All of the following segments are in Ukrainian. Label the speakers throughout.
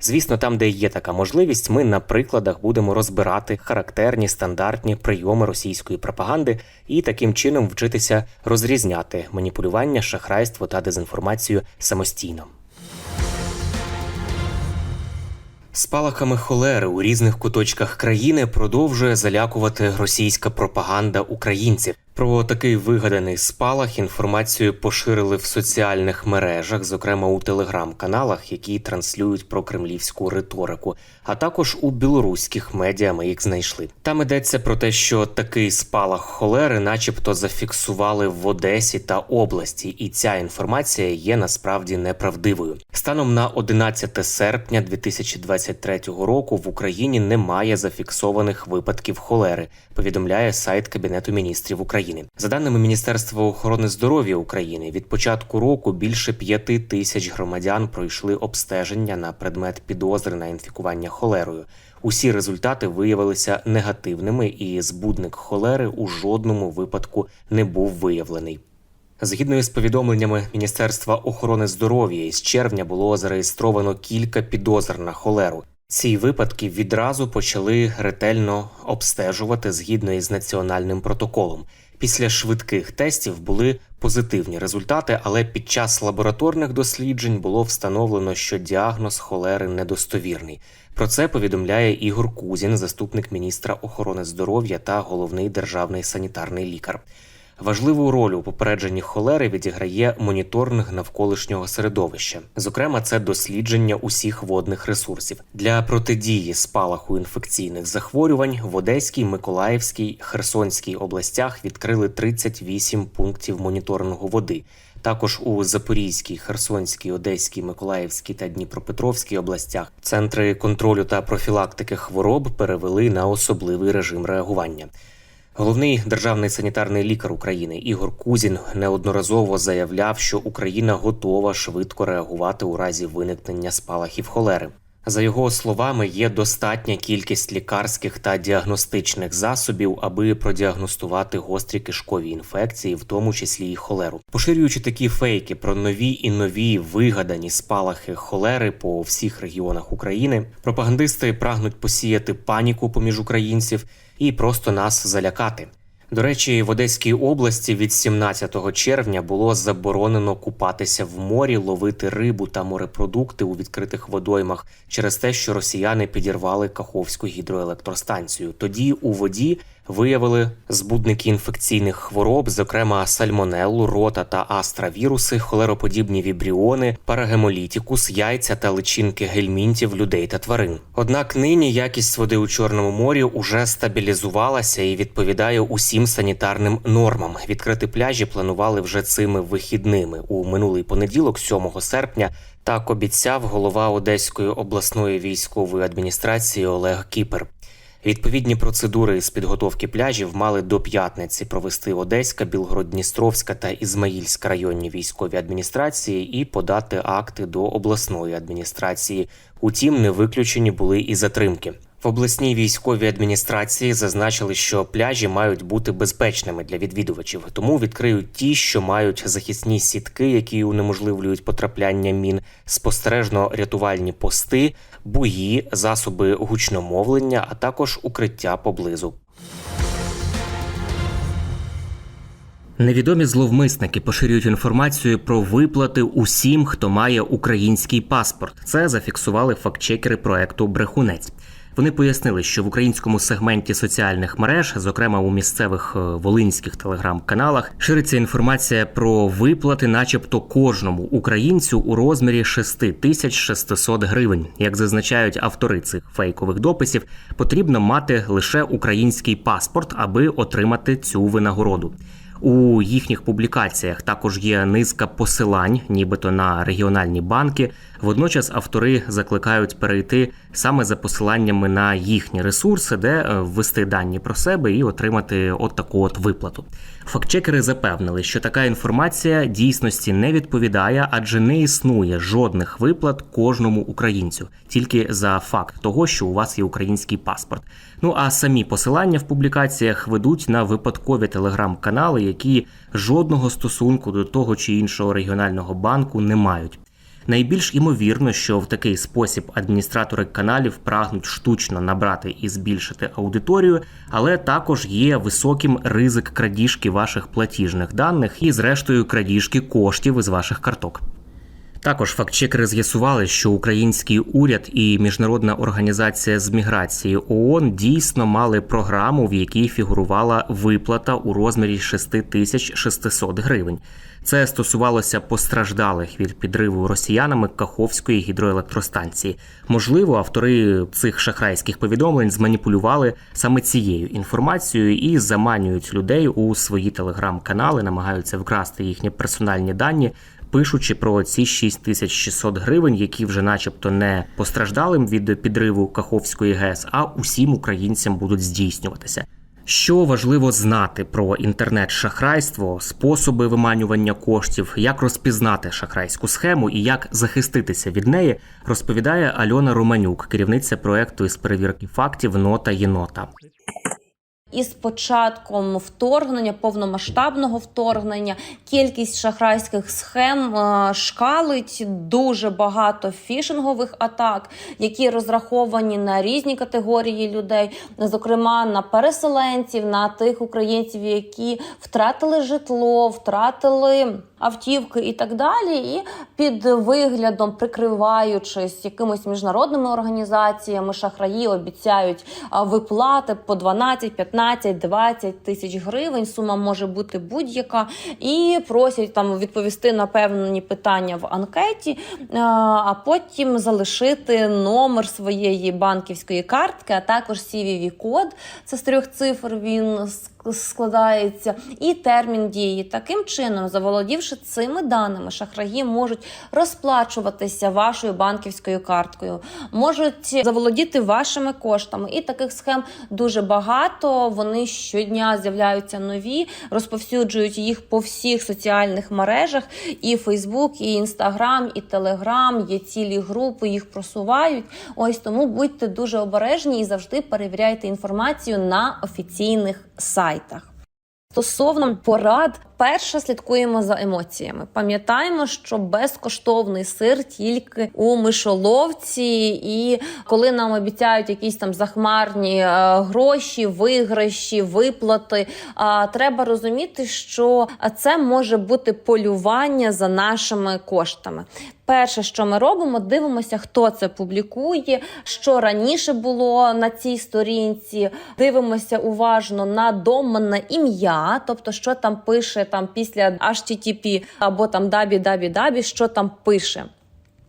Speaker 1: Звісно, там, де є така можливість, ми на прикладах будемо розбирати характерні стандартні прийоми російської пропаганди і таким чином вчитися розрізняти маніпулювання, шахрайство та дезінформацію самостійно. Спалахами холери у різних куточках країни продовжує залякувати російська пропаганда українців. Про такий вигаданий спалах інформацію поширили в соціальних мережах, зокрема у телеграм-каналах, які транслюють про кремлівську риторику, а також у білоруських медіа ми їх знайшли. Там йдеться про те, що такий спалах холери, начебто, зафіксували в Одесі та області, і ця інформація є насправді неправдивою. Станом на 11 серпня 2023 року в Україні немає зафіксованих випадків холери. Повідомляє сайт Кабінету міністрів України. За даними Міністерства охорони здоров'я України, від початку року більше п'яти тисяч громадян пройшли обстеження на предмет підозри на інфікування холерою. Усі результати виявилися негативними, і збудник холери у жодному випадку не був виявлений. Згідно із повідомленнями Міністерства охорони здоров'я, із червня було зареєстровано кілька підозр на холеру. Ці випадки відразу почали ретельно обстежувати згідно із національним протоколом. Після швидких тестів були позитивні результати, але під час лабораторних досліджень було встановлено, що діагноз холери недостовірний. Про це повідомляє Ігор Кузін, заступник міністра охорони здоров'я та головний державний санітарний лікар. Важливу роль у попередженні холери відіграє моніторинг навколишнього середовища. Зокрема, це дослідження усіх водних ресурсів для протидії спалаху інфекційних захворювань в Одеській, Миколаївській, Херсонській областях відкрили 38 пунктів моніторингу води. Також у Запорізькій, Херсонській, Одеській, Миколаївській та Дніпропетровській областях центри контролю та профілактики хвороб перевели на особливий режим реагування. Головний державний санітарний лікар України Ігор Кузін неодноразово заявляв, що Україна готова швидко реагувати у разі виникнення спалахів холери. За його словами, є достатня кількість лікарських та діагностичних засобів, аби продіагностувати гострі кишкові інфекції, в тому числі і холеру. Поширюючи такі фейки про нові і нові вигадані спалахи холери по всіх регіонах України, пропагандисти прагнуть посіяти паніку поміж українців і просто нас залякати. До речі, в Одеській області від 17 червня було заборонено купатися в морі, ловити рибу та морепродукти у відкритих водоймах через те, що росіяни підірвали Каховську гідроелектростанцію. Тоді у воді виявили збудники інфекційних хвороб, зокрема сальмонеллу, рота та астравіруси, холероподібні вібріони, парагемолітікус, яйця та личинки гельмінтів людей та тварин. Однак нині якість води у Чорному морі уже стабілізувалася і відповідає усім санітарним нормам. Відкрити пляжі планували вже цими вихідними у минулий понеділок, 7 серпня. Так обіцяв голова Одеської обласної військової адміністрації Олег Кіпер. Відповідні процедури з підготовки пляжів мали до п'ятниці провести Одеська, Білгород-Дністровська та Ізмаїльська районні військові адміністрації і подати акти до обласної адміністрації. Утім, не виключені були і затримки. В обласній військовій адміністрації зазначили, що пляжі мають бути безпечними для відвідувачів, тому відкриють ті, що мають захисні сітки, які унеможливлюють потрапляння мін, спостережно-рятувальні пости, буї, засоби гучномовлення, а також укриття поблизу. Невідомі зловмисники поширюють інформацію про виплати усім, хто має український паспорт. Це зафіксували фактчекери проекту Брехунець. Вони пояснили, що в українському сегменті соціальних мереж, зокрема у місцевих е, волинських телеграм-каналах, шириться інформація про виплати, начебто кожному українцю у розмірі 6600 гривень. Як зазначають автори цих фейкових дописів, потрібно мати лише український паспорт, аби отримати цю винагороду. У їхніх публікаціях також є низка посилань, нібито на регіональні банки. Водночас автори закликають перейти саме за посиланнями на їхні ресурси, де е, ввести дані про себе і отримати от таку от виплату. Фактчекери запевнили, що така інформація дійсності не відповідає, адже не існує жодних виплат кожному українцю, тільки за факт того, що у вас є український паспорт. Ну а самі посилання в публікаціях ведуть на випадкові телеграм-канали, які жодного стосунку до того чи іншого регіонального банку не мають. Найбільш імовірно, що в такий спосіб адміністратори каналів прагнуть штучно набрати і збільшити аудиторію, але також є високим ризик крадіжки ваших платіжних даних і, зрештою, крадіжки коштів із ваших карток. Також фактчекери з'ясували, що український уряд і міжнародна організація з міграції ООН дійсно мали програму, в якій фігурувала виплата у розмірі 6600 гривень. Це стосувалося постраждалих від підриву росіянами Каховської гідроелектростанції. Можливо, автори цих шахрайських повідомлень зманіпулювали саме цією інформацією і заманюють людей у свої телеграм-канали, намагаються вкрасти їхні персональні дані. Пишучи про ці 6600 гривень, які вже, начебто, не постраждалим від підриву Каховської ГЕС, а усім українцям будуть здійснюватися. Що важливо знати про інтернет-шахрайство, способи виманювання коштів, як розпізнати шахрайську схему і як захиститися від неї, розповідає Альона Романюк, керівниця проекту із перевірки фактів Нота єнота.
Speaker 2: І з початком вторгнення, повномасштабного вторгнення, кількість шахрайських схем е, шкалить дуже багато фішингових атак, які розраховані на різні категорії людей, зокрема на переселенців, на тих українців, які втратили житло, втратили автівки і так далі. І під виглядом, прикриваючись якимись міжнародними організаціями, шахраї обіцяють виплати по 12, 15, 20 тисяч гривень. Сума може бути будь-яка, і просять там відповісти на певні питання в анкеті, а, а потім залишити номер своєї банківської картки, а також cvv код Це з трьох цифр. Він ск- складається, і термін дії. Таким чином, заволодівши цими даними, шахраї можуть розплачуватися вашою банківською карткою, можуть заволодіти вашими коштами. І таких схем дуже багато. Вони щодня з'являються нові, розповсюджують їх по всіх соціальних мережах. І Фейсбук, і Інстаграм, і Телеграм, є цілі групи, їх просувають. Ось тому будьте дуже обережні і завжди перевіряйте інформацію на офіційних сайтах. Стосовно порад, перше слідкуємо за емоціями. Пам'ятаємо, що безкоштовний сир тільки у мишоловці, і коли нам обіцяють якісь там захмарні е, гроші, виграші, виплати. Треба розуміти, що це може бути полювання за нашими коштами. Перше, що ми робимо, дивимося, хто це публікує, що раніше було на цій сторінці. Дивимося уважно на доменне ім'я, тобто, що там пише там після HTTP або там дабі-дабі-дабі, що там пише.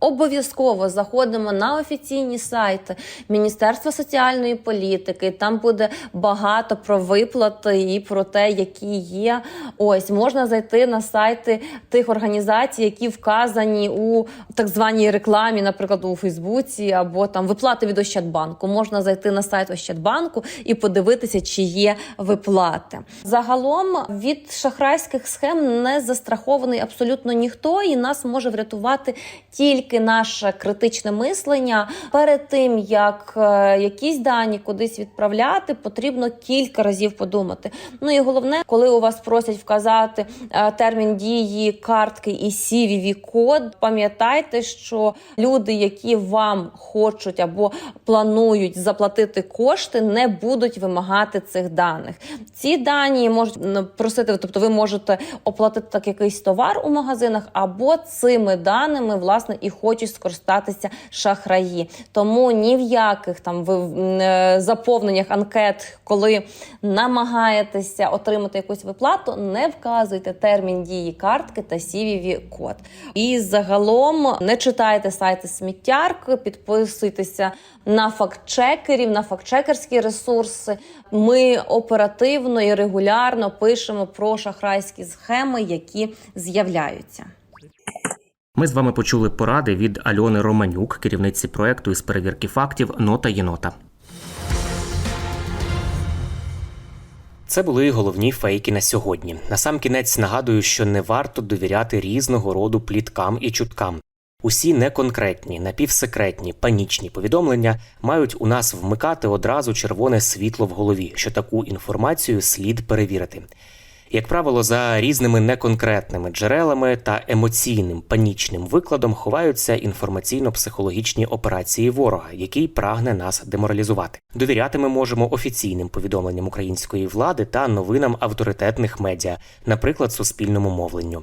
Speaker 2: Обов'язково заходимо на офіційні сайти Міністерства соціальної політики. Там буде багато про виплати і про те, які є. Ось можна зайти на сайти тих організацій, які вказані у так званій рекламі, наприклад, у Фейсбуці, або там виплати від Ощадбанку. Можна зайти на сайт Ощадбанку і подивитися, чи є виплати. Загалом від шахрайських схем не застрахований абсолютно ніхто, і нас може врятувати тільки наше критичне мислення. Перед тим як е, якісь дані кудись відправляти, потрібно кілька разів подумати. Ну і головне, коли у вас просять вказати е, термін дії картки і cvv код пам'ятайте, що люди, які вам хочуть або планують заплатити кошти, не будуть вимагати цих даних. Ці дані можуть просити, тобто ви можете оплатити так якийсь товар у магазинах, або цими даними власне і хочуть скористатися шахраї. Тому ні в яких там ви е, заповненнях анкет, коли намагаєтеся отримати якусь виплату, не вказуйте термін дії картки та cvv код. І загалом не читайте сайти сміттярки, підписуйтеся на фактчекерів, на фактчекерські ресурси. Ми оперативно і регулярно пишемо про шахрайські схеми, які з'являються.
Speaker 1: Ми з вами почули поради від Альони Романюк, керівниці проекту із перевірки фактів Нота Єнота. Це були головні фейки на сьогодні. Насамкінець нагадую, що не варто довіряти різного роду пліткам і чуткам. Усі неконкретні, напівсекретні, панічні повідомлення мають у нас вмикати одразу червоне світло в голові, що таку інформацію слід перевірити. Як правило, за різними неконкретними джерелами та емоційним панічним викладом ховаються інформаційно-психологічні операції ворога, який прагне нас деморалізувати. Довіряти ми можемо офіційним повідомленням української влади та новинам авторитетних медіа, наприклад, суспільному мовленню.